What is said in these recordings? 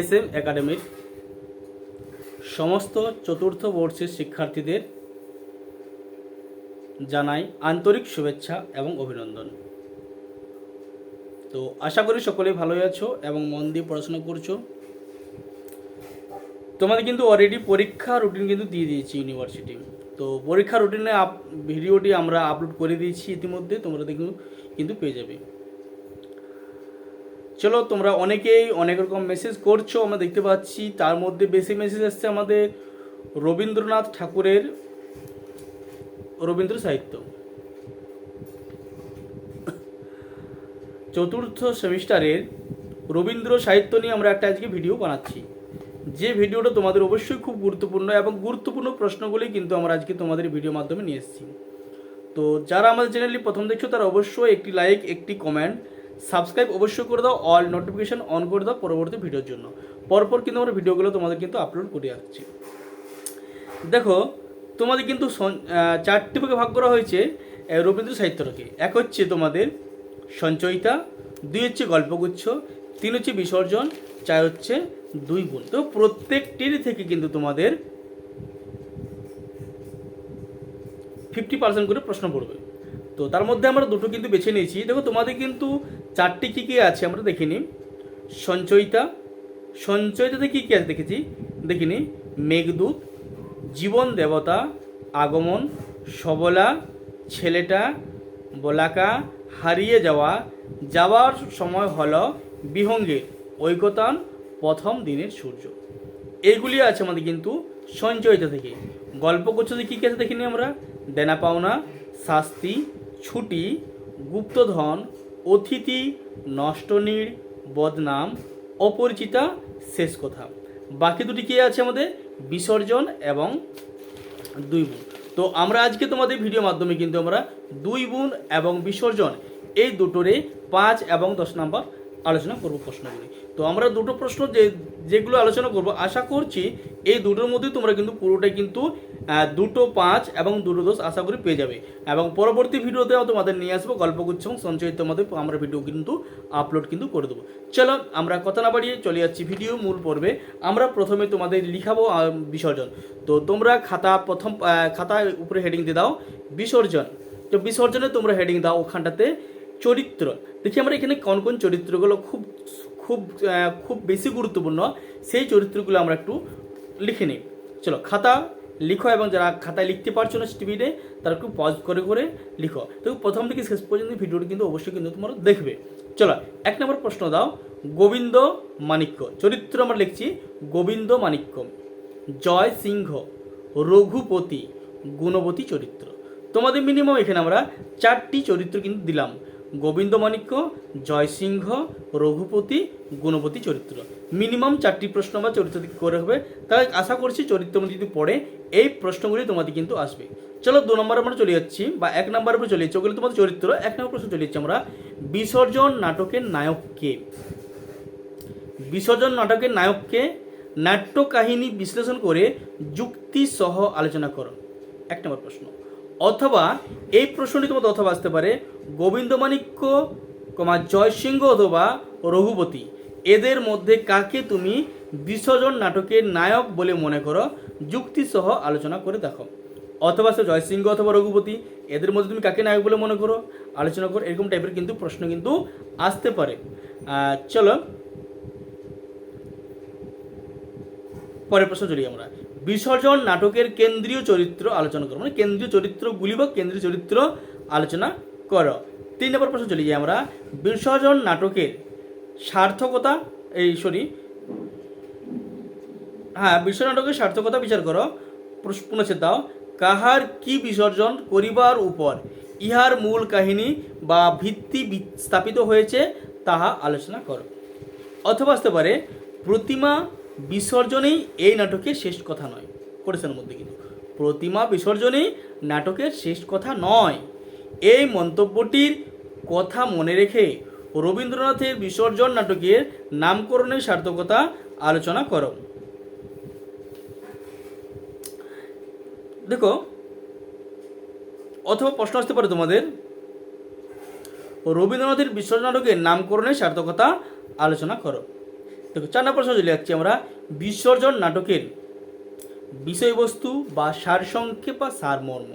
S M একাডেমির সমস্ত চতুর্থ বর্ষের শিক্ষার্থীদের জানাই আন্তরিক শুভেচ্ছা এবং অভিনন্দন। তো আশা করি সকলেই ভালোই আছো এবং মন দিয়ে পড়াশোনা করছ। তোমাদের কিন্তু অলরেডি পরীক্ষা রুটিন কিন্তু দিয়ে দিয়েছি ইউনিভার্সিটি তো। পরীক্ষা রুটিনে আপ ভিডিওটি আমরা আপলোড করে দিয়েছি ইতিমধ্যে, তোমরা কিন্তু কিন্তু পেয়ে যাবে। চলো, তোমরা অনেকেই অনেক রকম মেসেজ করছ, আমরা দেখতে পাচ্ছি, তার মধ্যে বেশি মেসেজ আসছে আমাদের রবীন্দ্রনাথ ঠাকুরের রবীন্দ্র সাহিত্য। চতুর্থ সেমিস্টারের রবীন্দ্র সাহিত্য নিয়ে আমরা একটা আজকে ভিডিও বানাচ্ছি। যে ভিডিওটা তোমাদের অবশ্যই খুব গুরুত্বপূর্ণ এবং গুরুত্বপূর্ণ প্রশ্নগুলি কিন্তু আমরা আজকে তোমাদের ভিডিও মাধ্যমে নিয়ে এসেছি। তো যারা আমাদের চ্যানেলটি প্রথম দেখছ, তারা অবশ্যই একটি লাইক একটি কমেন্ট সাবস্ক্রাইব অবশ্যই করে দাও অল নোটিফিকেশন অন করে দাও পরবর্তী ভিডিওর জন্য। পরপর কিন্তু আমরা ভিডিওগুলো তোমাদের কিন্তু আপলোড করে আসছি। দেখো, তোমাদের কিন্তু চারটি ভাগে ভাগ করা হয়েছে রবীন্দ্র সাহিত্যটাকে এক হচ্ছে তোমাদের সঞ্চয়িতা, দুই হচ্ছে গল্পগুচ্ছ, তিন হচ্ছে বিসর্জন, চার হচ্ছে দুই গুণ। তো প্রত্যেকটির থেকে কিন্তু তোমাদের ফিফটি পার্সেন্ট করে প্রশ্ন পড়বে। তো তার মধ্যে আমরা দুটো কিন্তু বেছে নিয়েছি। দেখো, তোমাদের কিন্তু চারটি কী কী আছে আমরা দেখিনি। সঞ্চয়িতা, সঞ্চয়িতাতে কী কী আছে দেখেছি? দেখিনি। মেঘদূত, জীবন দেবতা, আগমন, সবলা, ছেলেটা, বলাকা, হারিয়ে যাওয়া, যাওয়ার সময় হল বিহঙ্গের ঐকতান, প্রথম দিনের সূর্য। এইগুলি আছে আমাদের কিন্তু সঞ্চয়িতা থেকে। গল্পগুচ্ছ থেকে কী কী আছে দেখিনি আমরা? দেনা পাওনা, শাস্তি, ছুটি, গুপ্তধন অতিথি নষ্টনীর বদনাম, অপরিচিতা শেষ কথা। বাকি দুটি কী আছে আমাদের? বিসর্জন এবং দুই বোন। তো আমরা আজকে তোমাদের ভিডিও মাধ্যমে কিন্তু আমরা দুই বোন এবং বিসর্জন এই দুটোরে পাঁচ এবং দশ নাম্বার আলোচনা করব প্রশ্নগুলি। তো আমরা দুটো প্রশ্ন যে, যেগুলো আলোচনা করব, আশা করছি এই দুটোর মধ্যে তোমরা কিন্তু পুরোটাই কিন্তু দুটো পাঁচ এবং দুটো দোষ আশা করি পেয়ে যাবে। এবং পরবর্তী ভিডিওতেও তোমাদের নিয়ে আসব গল্পগুচ্ছ এবং সঞ্চয়িত মধ্যে আমরা ভিডিও কিন্তু আপলোড কিন্তু করে দেবো। চলো, আমরা কথা না বাড়িয়ে চলে যাচ্ছি ভিডিও মূল পর্বে। আমরা প্রথমে তোমাদের লিখাবো বিসর্জন। তো তোমরা খাতা প্রথম খাতার উপরে হেডিং দিয়ে দাও, বিসর্জন। তো বিসর্জনে তোমরা হেডিং দাও ওখানটাতে। চরিত্র। দেখি আমরা এখানে কোন কোন চরিত্রগুলো খুব খুব খুব বেশি গুরুত্বপূর্ণ, সেই চরিত্রগুলো আমরা একটু লিখে নিই। চলো, খাতা লিখো এবং যারা খাতায় লিখতে পারছ না টিভিতে, তারা একটু পজ করে করে লিখো। তো প্রথম থেকে শেষ পর্যন্ত ভিডিওটি কিন্তু অবশ্যই কিন্তু তোমরা দেখবে। চলো, এক নম্বর প্রশ্ন দাও। গোবিন্দ মাণিক্য, চরিত্র আমরা লিখছি গোবিন্দ মাণিক্য। জয় সিংহ, রঘুপতি, গুণবতী চরিত্র। তোমাদের মিনিমাম এখানে আমরা চারটি চরিত্র কিন্তু দিলাম। গোবিন্দ মাণিক্য জয়সিংহ, রঘুপতি, গুণপতি চরিত্র। মিনিমাম চারটি প্রশ্ন আমরা চরিত্র করে হবে তাই আশা করছি চরিত্র যদি পড়ে, এই প্রশ্নগুলি তোমাদের কিন্তু আসবে। চলো দু নম্বর আমরা চলে যাচ্ছি বা এক নম্বর উপরে চলে যাচ্ছি। ওগুলো তোমাদের চরিত্র, এক নম্বর প্রশ্ন চলে যাচ্ছি আমরা, বিসর্জন নাটকের নায়ক কে? বিসর্জন নাটকের নায়ককে নাট্য কাহিনী বিশ্লেষণ করে যুক্তি সহ আলোচনা করো। এক নম্বর প্রশ্ন। অথবা এই প্রশ্নটি তোমাদের অথবা আসতে পারে গোবিন্দমাণিক্য কমা জয়সিংহ অথবা রঘুপতি। এদের মধ্যে কাকে তুমি বিসর্জন নাটকের নায়ক বলে মনে করো? যুক্তি সহ আলোচনা করে দেখো। অথবা সে জয়সিংহ অথবা রঘুপতি, এদের মধ্যে তুমি কাকে নায়ক বলে মনে করো? আলোচনা করো, এরকম টাইপের কিন্তু প্রশ্ন কিন্তু আসতে পারে। চলো, পরের প্রশ্ন চলি আমরা। বিসর্জন নাটকের কেন্দ্রীয় চরিত্র আলোচনা করো। মানে কেন্দ্রীয় চরিত্রগুলি বা কেন্দ্রীয় চরিত্র আলোচনা করো। তিন নম্বর প্রশ্ন চলে যাই আমরা। বিসর্জন নাটকের সার্থকতা, এই সরি হ্যাঁ বিশ্ব নাটকের সার্থকতা বিচার করো। পুনচ্ছেদ দাও। কাহার কি বিসর্জন করিবার উপর ইহার মূল কাহিনী বা ভিত্তি স্থাপিত হয়েছে তাহা আলোচনা করো। অথবা আসতে পারে, প্রতিমা বিসর্জনেই এই নাটকের শেষ কথা নয়। করেছেন মধ্যে কিন্তু প্রতিমা বিসর্জনেই নাটকের শেষ কথা নয়। এই মন্তব্যটির কথা মনে রেখে রবীন্দ্রনাথের বিসর্জন নাটকের নামকরণের সার্থকতা আলোচনা করো। দেখো, অথবা প্রশ্ন আসতে পারে তোমাদের। রবীন্দ্রনাথের বিসর্জন নাটকের নামকরণের সার্থকতা আলোচনা করো। দেখো, চার নম্বর প্রশ্ন চলে যাচ্ছি আমরা, বিসর্জন নাটকের বিষয়বস্তু বা সারসংক্ষেপ বা সারমর্ম।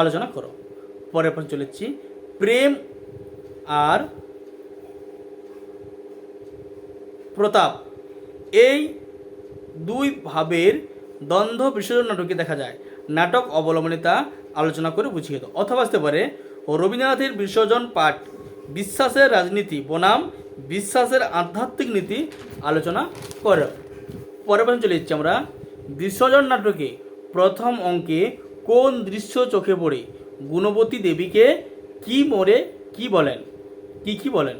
আলোচনা করো। পরের প্রশ্ন চলে যাচ্ছি, প্রেম আর প্রতাপ, এই দুই ভাবের দ্বন্দ্ব বিসর্জন নাটকে দেখা যায়। নাটক অবলম্বনে তা আলোচনা করে বুঝিয়ে দাও। অথবা আসতে পারে, রবীন্দ্রনাথের বিসর্জন পাঠ, বিশ্বাসের রাজনীতি, বনাম বিশ্বাসের আধ্যাত্মিক নীতি আলোচনা করো। পরের প্রশ্ন চলে যাচ্ছি আমরা। বিসর্জন নাটকে প্রথম অঙ্কে কোন দৃশ্য চোখে পড়ে? গুণবতী দেবীকে কি মরে কি বলেন? কি কি বলেন?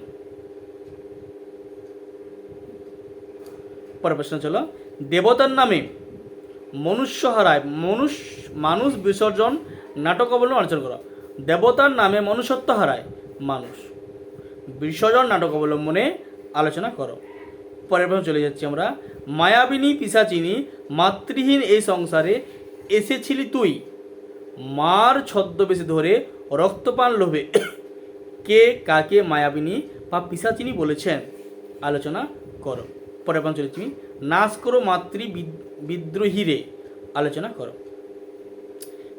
পরের প্রশ্ন চলো। দেবতার নামে মনুষ্য হারায় মনুষ মানুষ বিসর্জন নাটক অবলম্বন আলোচনা করো। দেবতার নামে মনুষ্যত্ব হারায় মানুষ। বিসর্জন নাটক অবলম্বনে আলোচনা করো। পরের প্রশ্ন চলে যাচ্ছি আমরা। মায়াবিনী পিসাচিনী মাতৃহীন এই সংসারে এসেছিলি তুই? মার ছদ্মবেশে ধরে রক্তপান লোভে কে, কাকে মায়াবিনী বা পিসাচিনী বলেছেন? আলোচনা করো। পরের প্রশ্ন চলেছি নাশ করো মাতৃ বিদ- বিদ্রোহীরে আলোচনা করো।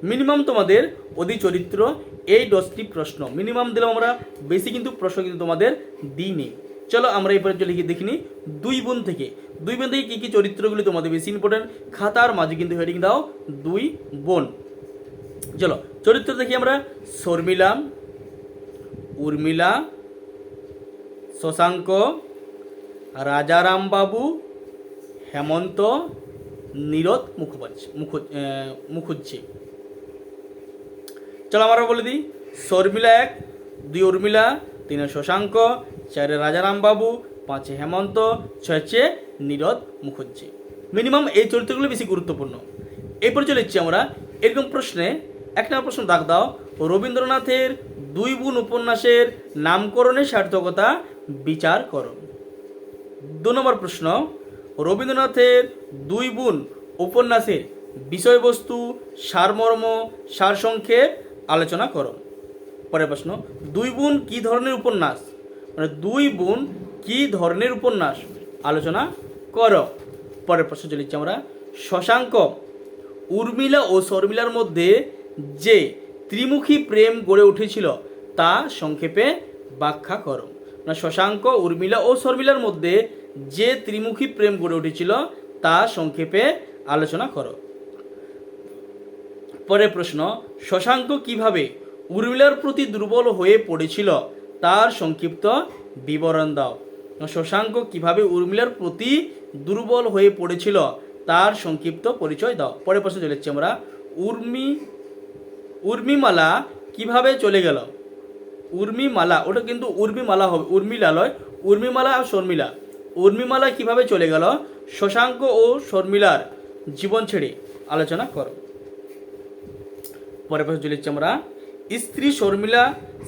মিনিমাম তোমাদের অধি চরিত্র এই দশটি প্রশ্ন। মিনিমাম দিলাম আমরা, বেশি কিন্তু প্রশ্ন কিন্তু তোমাদের দিইনি। চলো আমরা এরপরে চলে গিয়ে দেখিনি দুই বোন থেকে। দুই বোন থেকে কী কী চরিত্রগুলি তোমাদের বেশি ইম্পর্টেন্ট খাতার মাঝে কিন্তু হেডিং দাও দুই বোন। চলো, চরিত্র দেখি আমরা। শর্মিলা, উর্মিলা, শশাঙ্ক রাজারাম বাবু হেমন্ত, নীরদ মুখোপাধ্যায়, মুখ মুখুজ্জি। চলো আমরা বলে দিই। শর্মিলা এক, দুই উর্মিলা, তিনে শশাঙ্ক, চারে রাজারাম বাবু পাঁচে হেমন্ত, ছয় নীরদ মুখুজ্জি। মিনিমাম এই চরিত্রগুলো বেশি গুরুত্বপূর্ণ। এরপর চলে যাচ্ছি আমরা এরকম প্রশ্নে। এক নম্বর প্রশ্ন দাগ দাও। রবীন্দ্রনাথের দুই বোন উপন্যাসের নামকরণের সার্থকতা বিচার করো। দু নম্বর প্রশ্ন। রবীন্দ্রনাথের দুই বোন উপন্যাসের বিষয়বস্তু, সারমর্ম, সারসংক্ষেপ আলোচনা করো। পরের প্রশ্ন, দুই বোন কি ধরনের উপন্যাস? মানে দুই বোন কি ধরনের উপন্যাস? আলোচনা করো। পরের প্রশ্ন চলেছি আমরা, শশাঙ্ক, উর্মিলা ও শর্মিলার মধ্যে যে ত্রিমুখী প্রেম গড়ে উঠেছিল, তা সংক্ষেপে ব্যাখ্যা করো। মানে শশাঙ্ক, উর্মিলা ও শর্মিলার মধ্যে যে ত্রিমুখী প্রেম গড়ে উঠেছিল, তা সংক্ষেপে আলোচনা করো। পরের প্রশ্ন, শশাঙ্ক কীভাবে উর্মিলার প্রতি দুর্বল হয়ে পড়েছিল তার সংক্ষিপ্ত বিবরণ দাও। শশাঙ্ক কীভাবে উর্মিলার প্রতি দুর্বল হয়ে পড়েছিল তার সংক্ষিপ্ত পরিচয় দাও। পরের প্রশ্ন চলে আমরা। উর্মি, উর্মিমালা কীভাবে চলে গেল? উর্মিমালা, ওটা কিন্তু উর্মিমালা হবে উর্মিলা লয় উর্মিমালা আর শর্মিলা। উর্মিমালা কীভাবে চলে গেল? শশাঙ্ক ও শর্মিলার জীবন ছেড়ে। আলোচনা করো। পরে পাশে চলে আমরা, স্ত্রী শর্মিলা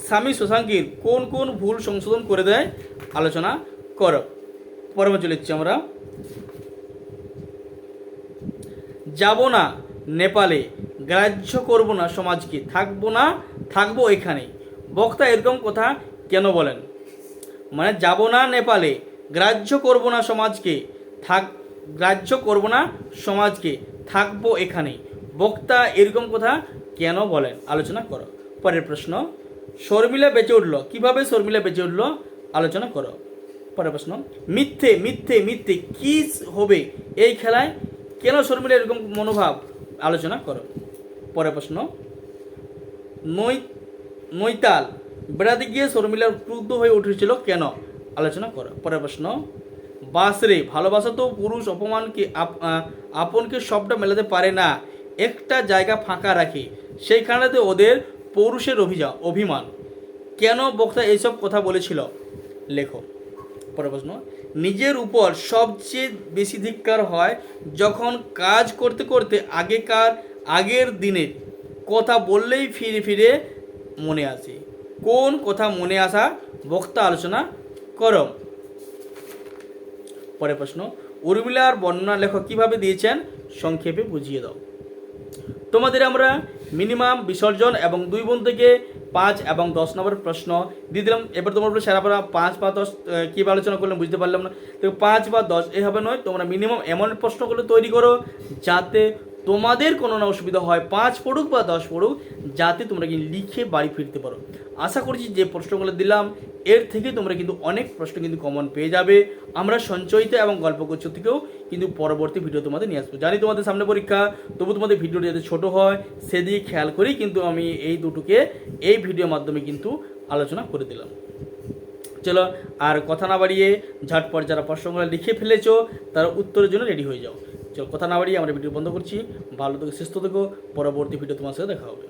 স্বামী শশাঙ্কের কোন কোন ভুল সংশোধন করে দেয়? আলোচনা করো। পরে চলে আমরা, যাব না নেপালে, গ্রাহ্য করব না সমাজকে, থাকব না, থাকব এখানে বক্তা এরকম কথা কেন বলেন? মানে যাব না নেপালে, গ্রাহ্য করব না সমাজকে, থাক, গ্রাহ্য করব না সমাজকে, থাকব এখানে বক্তা এরকম কথা কেন বলেন আলোচনা করো। পরের প্রশ্ন, শর্মিলা বেঁচে উঠল। কীভাবে শর্মিলা বেঁচে উঠল? আলোচনা করো। পরের প্রশ্ন, মিথ্যে মিথ্যে মিথ্যে কি হবে? এই খেলায় কেন শর্মিলা এরকম মনোভাব? আলোচনা করো। পরের প্রশ্ন, নৈ, নৈতাল বেড়াতে গিয়ে শর্মিলা ক্রুদ্ধ হয়ে উঠেছিল কেন? আলোচনা করো। পরের প্রশ্ন বাসরে ভালোবাসা তো পুরুষ অপমানকে আপনকে সবটা মেলাতে পারে না। একটা জায়গা ফাঁকা রাখে। সেইখানেতে ওদের পৌরুষের অভিযান অভিমান। কেন বক্তা এইসব কথা বলেছিল? লেখো। পরের প্রশ্ন, নিজের উপর সবচেয়ে বেশি ধিক্কার হয় যখন কাজ করতে করতে আগেকার আগের দিনের কথা বললেই ফিরে ফিরে মনে আসে। কোন কথা মনে আসা বক্তা আলোচনা করো পরের প্রশ্ন, উর্মিলার বর্ণনা লেখক কীভাবে দিয়েছেন? সংক্ষেপে বুঝিয়ে দাও। তোমাদের আমরা মিনিমাম বিসর্জন এবং দুই বোন থেকে পাঁচ এবং দশ নম্বর প্রশ্ন দিয়ে দিলাম। এবার তোমার বলে সেরা পাঁচ বা দশ কী আলোচনা করলাম বুঝতে পারলাম না। তো পাঁচ বা দশ, এভাবে নয়, তোমরা মিনিমাম এমন প্রশ্নগুলো তৈরি করো যাতে তোমাদের কোনো না অসুবিধা হয়, পাঁচ পড়ুক বা দশ পড়ুক, যাতে তোমরা কিন্তু লিখে বাড়ি ফিরতে পারো। আশা করছি যে প্রশ্নগুলো দিলাম, এর থেকে তোমরা কিন্তু অনেক প্রশ্ন কিন্তু কমন পেয়ে যাবে। আমরা সঞ্চয়িতা এবং গল্পগুচ্ছ থেকেও কিন্তু পরবর্তী ভিডিও তোমাদের নিয়ে আসব। জানি তোমাদের সামনে পরীক্ষা, তবু তোমাদের ভিডিওটা যাতে ছোটো হয় সেদিকে খেয়াল করেই কিন্তু আমি এই দুটোকে এই ভিডিওর মাধ্যমে কিন্তু আলোচনা করে দিলাম। চলো, আর কথা না বাড়িয়ে ঝটপট যারা প্রশ্নগুলো লিখে ফেলেছো, তারা উত্তরের জন্য রেডি হয়ে যাও। চলো, কথা না বাড়িয়ে আমরা ভিডিও বন্ধ করছি। ভালো থেকো, সুস্থ থেকো। পরবর্তী ভিডিও তোমার সাথে দেখা হবে।